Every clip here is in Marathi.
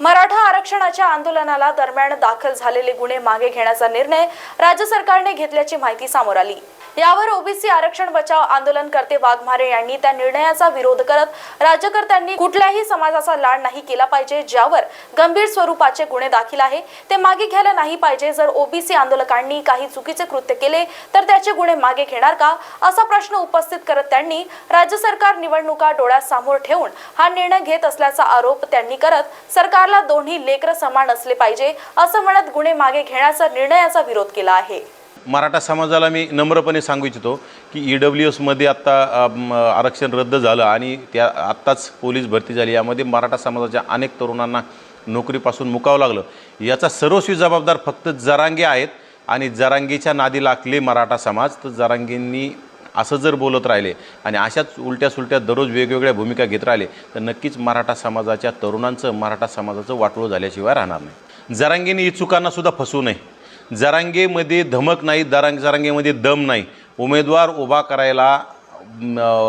मराठा आरक्षणाच्या आंदोलनाला दरम्यान दाखल झालेले गुन्हे मागे घेण्याचा निर्णय राज्य सरकारने घेतल्याची माहिती समोर आली. यावर ओबीसी आरक्षण बचाव आंदोलनकर्ते वाघमारे यांनी त्या निर्णयाचा विरोध करत राज्यकर्त्यांनी कुठल्याही समाजाचा लाड नाही केला पाहिजे ज्यावर गंभीर स्वरूपाचे गुन्हे दाखल आहे. ते मागे घ्यायला नाही पाहिजे. जर ओबीसी आंदोलकांनी काही चुकीचे कृत्य केले तर त्याचे गुन्हे मागे घेणार का? असा प्रश्न उपस्थित करत त्यांनी राज्य सरकार निवडणुका डोळ्यासमोर ठेवून हा निर्णय घेत असल्याचा आरोप त्यांनी करत सरकारला दोन्ही लेकर समान असले पाहिजे असं म्हणत गुन्हे मागे घेण्याचा निर्णयाचा विरोध केला आहे. मराठा समाजाला मी नम्रपणे सांगू इच्छितो की ई डब्ल्यू एसमध्ये आत्ता आरक्षण रद्द झालं आणि त्या आत्ताच पोलीस भरती झाली. यामध्ये मराठा समाजाच्या अनेक तरुणांना नोकरीपासून मुकावं लागलं. याचा सर्वस्वी जबाबदार फक्त जरांगे आहेत आणि जरांगीच्या नादी लागले मराठा समाज. तर जरांगेंनी असं जर बोलत राहिले आणि अशाच उलट्या सुलट्या दररोज वेगवेगळ्या भूमिका घेत राहिले तर नक्कीच मराठा समाजाच्या तरुणांचं मराठा समाजाचं वाटोळं झाल्याशिवाय राहणार नाही. जरांगीने इच्छुकांना सुद्धा फसवू नये. जरांगेमध्ये धमक नाही दरांग जरांगेमध्ये दम नाही. उमेदवार उभा करायला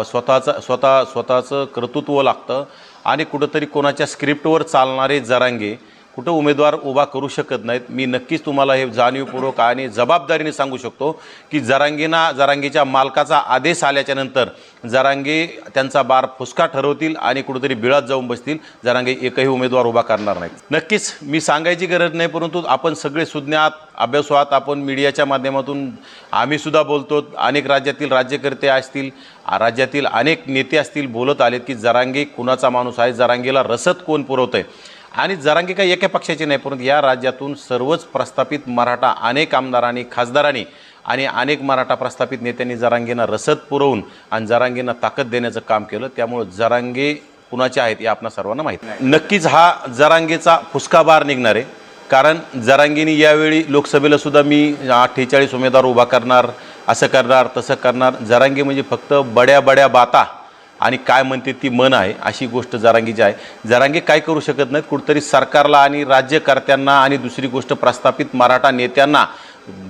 स्वतःचं स्वतः स्वतःचं कर्तृत्व लागतं आणि कुठंतरी कोणाच्या स्क्रिप्टवर चालणारे जरांगे कुठं उमेदवार उभा करू शकत नाहीत. मी नक्कीच तुम्हाला हे जाणीवपूर्वक आणि जबाबदारीने सांगू शकतो की जरांगीना जरांगेच्या मालकाचा आदेश आल्याच्यानंतर जरांगी त्यांचा बार फुसका ठरवतील आणि कुठेतरी बिळात जाऊन बसतील. जरांगी एकही उमेदवार उभा करणार नाहीत. नक्कीच मी सांगायची गरज नाही परंतु आपण सगळे सुज्ञात अभ्यासात आपण मीडियाच्या माध्यमातून आम्हीसुद्धा बोलतो. अनेक राज्यातील राज्यकर्ते असतील राज्यातील अनेक नेते असतील बोलत आलेत की जरांगी कुणाचा माणूस आहे जरांगीला रसद कोण पुरवतं आहे आणि जरांगे काही एका पक्षाची नाही परंतु या राज्यातून सर्वच प्रस्थापित मराठा अनेक आमदारांनी खासदारांनी आणि अनेक मराठा प्रस्थापित नेत्यांनी जरांगींना रसद पुरवून आणि जरांगींना ताकद देण्याचं काम केलं. त्यामुळं जरांगे कुणाचे आहेत हे आपणा सर्वांना माहीत नाही. नक्कीच हा जरांगेचा फुसकाबार निघणार आहे. कारण जरांगीनी यावेळी लोकसभेला सुद्धा मी अठ्ठेचाळीस उमेदवार उभा करणार असं करणार तसं करणार. जरांगे म्हणजे फक्त बड्या बड्या बाता. आणि काय म्हणते ती मन आहे अशी गोष्ट जरांगीची आहे. जरांगी काय करू शकत नाहीत कुठंतरी सरकारला आणि राज्यकर्त्यांना आणि दुसरी गोष्ट प्रस्थापित मराठा नेत्यांना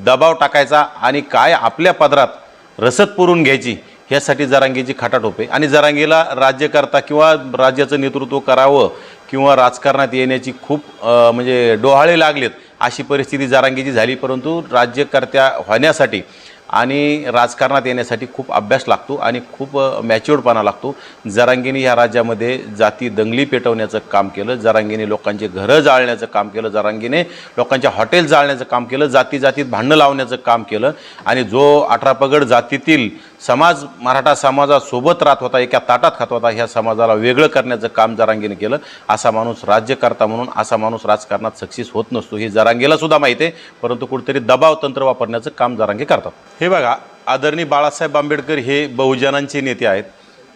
दबाव टाकायचा आणि काय आपल्या पदरात रसद पुरून घ्यायची ह्यासाठी जरांगेची खाटाटोप. आहे आणि जरांगेला राज्यकर्ता किंवा राज्याचं नेतृत्व करावं किंवा राजकारणात येण्याची खूप म्हणजे डोहाळे लागलेत अशी परिस्थिती जरांगीची झाली. परंतु राज्यकर्त्या होण्यासाठी आणि राजकारणात येण्यासाठी खूप अभ्यास लागतो आणि खूप मॅच्युअर्डपणा लागतो. जरांगीने ह्या राज्यामध्ये जाती दंगली पेटवण्याचं काम केलं जरांगीने लोकांचे घरं जाळण्याचं काम केलं जरांगीने लोकांच्या हॉटेल जाळण्याचं काम केलं जाती जातीत भांडणं लावण्याचं काम केलं आणि जो अठरापगड जातीतील समाज मराठा समाजासोबत राहत होता एका ताटात खात होता ह्या समाजाला वेगळं करण्याचं काम जरांगीने केलं. असा माणूस राज्यकर्ता म्हणून असा माणूस राजकारणात सक्सेस होत नसतो हे जरांगेला सुद्धा माहिती आहे. परंतु कुठेतरी दबाव तंत्र वापरण्याचं काम जरांगे करतात. हे बघा आदरणीय बाळासाहेब आंबेडकर हे बहुजनांचे नेते आहेत.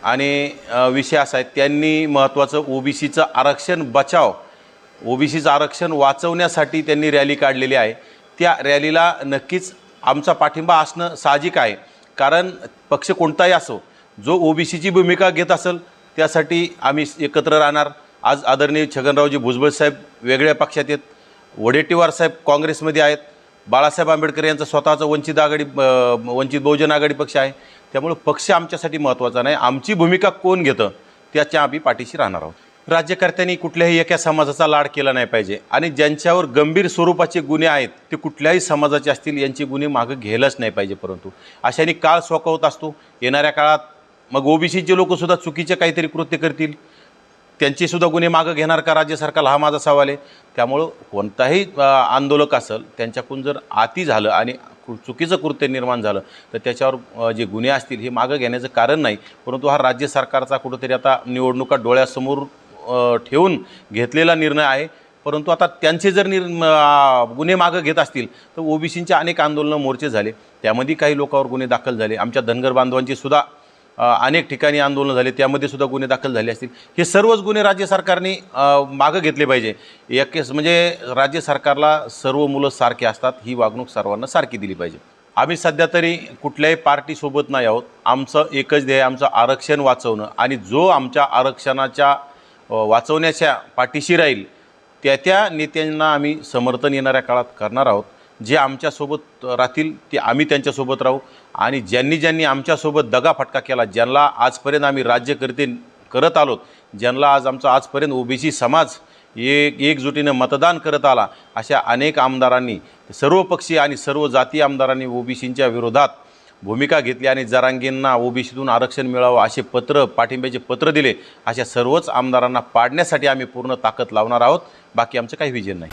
आणि विषय असा आहे त्यांनी महत्त्वाचं ओबीसीचं आरक्षण बचाव ओबीसीचं आरक्षण वाचवण्यासाठी त्यांनी रॅली काढलेली आहे. त्या रॅलीला नक्कीच आमचा पाठिंबा असणं साहजिक आहे. कारण पक्ष कोणताही असो जो ओबीसीची भूमिका घेत असेल त्यासाठी आम्ही एकत्र राहणार. आज आदरणीय छगनरावजी भुजबळ साहेब वेगळ्या पक्षात आहेत. वडेट्टीवार साहेब काँग्रेसमध्ये आहेत. बाळासाहेब आंबेडकर यांचं स्वतःचं वंचित आघाडी वंचित बहुजन आघाडी पक्ष आहे. त्यामुळं पक्ष आमच्यासाठी महत्त्वाचा नाही. आमची भूमिका कोण घेतं त्याच्या आम्ही पाठीशी राहणार आहोत. राज्यकर्त्यांनी कुठल्याही एका समाजाचा लाड केला नाही पाहिजे. आणि ज्यांच्यावर गंभीर स्वरूपाचे गुन्हे आहेत ते कुठल्याही समाजाचे असतील यांचे गुन्हे मागं घ्यायलाच नाही पाहिजे परंतु. अशाने काळ सोकवत असतो. येणाऱ्या काळात मग ओबीसीचे लोकसुद्धा चुकीचे काहीतरी कृत्य करतील. त्यांचीसुद्धा गुन्हे मागं घेणार का राज्य सरकारला हा माझा सवाल आहे. त्यामुळं कोणताही आंदोलक असेल त्यांच्याकडून जर आती झालं आणि चुकीचं कृत्य निर्माण झालं तर त्याच्यावर जे गुन्हे असतील हे मागं घेण्याचं कारण नाही. परंतु हा राज्य सरकारचा कुठंतरी आता निवडणुका डोळ्यासमोर ठेवून घेतलेला निर्णय आहे. परंतु आता त्यांचे जर निर गुन्हे मागं घेत असतील तर ओबीसींचे अनेक आंदोलनं मोर्चे झाले. त्यामध्ये काही लोकांवर गुन्हे दाखल झाले. आमच्या धनगर बांधवांची सुद्धा अनेक ठिकाणी आंदोलनं झाले त्यामध्ये सुद्धा गुन्हे दाखल झाले असतील. हे सर्वच गुन्हे राज्य सरकारने मागं घेतले पाहिजे. एकेस म्हणजे राज्य सरकारला सर्व मुलं सारखे असतात ही वागणूक सर्वांना सारखी दिली पाहिजे. आम्ही सध्या तरी कुठल्याही पार्टीसोबत नाही आहोत. आमचं एकच ध्येय आमचं आरक्षण वाचवणं. आणि जो आमच्या आरक्षणाच्या वाचवण्याच्या पाठीशी राहील त्या त्या नेत्यांना आम्ही समर्थन येणाऱ्या काळात करणार आहोत. जे आमच्यासोबत राहतील ते आम्ही त्यांच्यासोबत राहू. आणि ज्यांनी ज्यांनी आमच्यासोबत दगाफटका केला ज्यांना आजपर्यंत आम्ही राज्यकर्ते करत आलोत ज्यांना आज आमचा आजपर्यंत ओबीसी समाज एक एकजुटीनं मतदान करत आला अशा अनेक आमदारांनी सर्वपक्षीय आणि सर्व जाती आमदारांनी ओबीसींच्या विरोधात भूमिका घेतली आणि जरांगींना ओबीसीतून आरक्षण मिळावं असे पत्र पाठिंब्याचे पत्र दिले अशा सर्वच आमदारांना पाडण्यासाठी आम्ही पूर्ण ताकद लावणार आहोत. बाकी आमचं काही विजन नाही.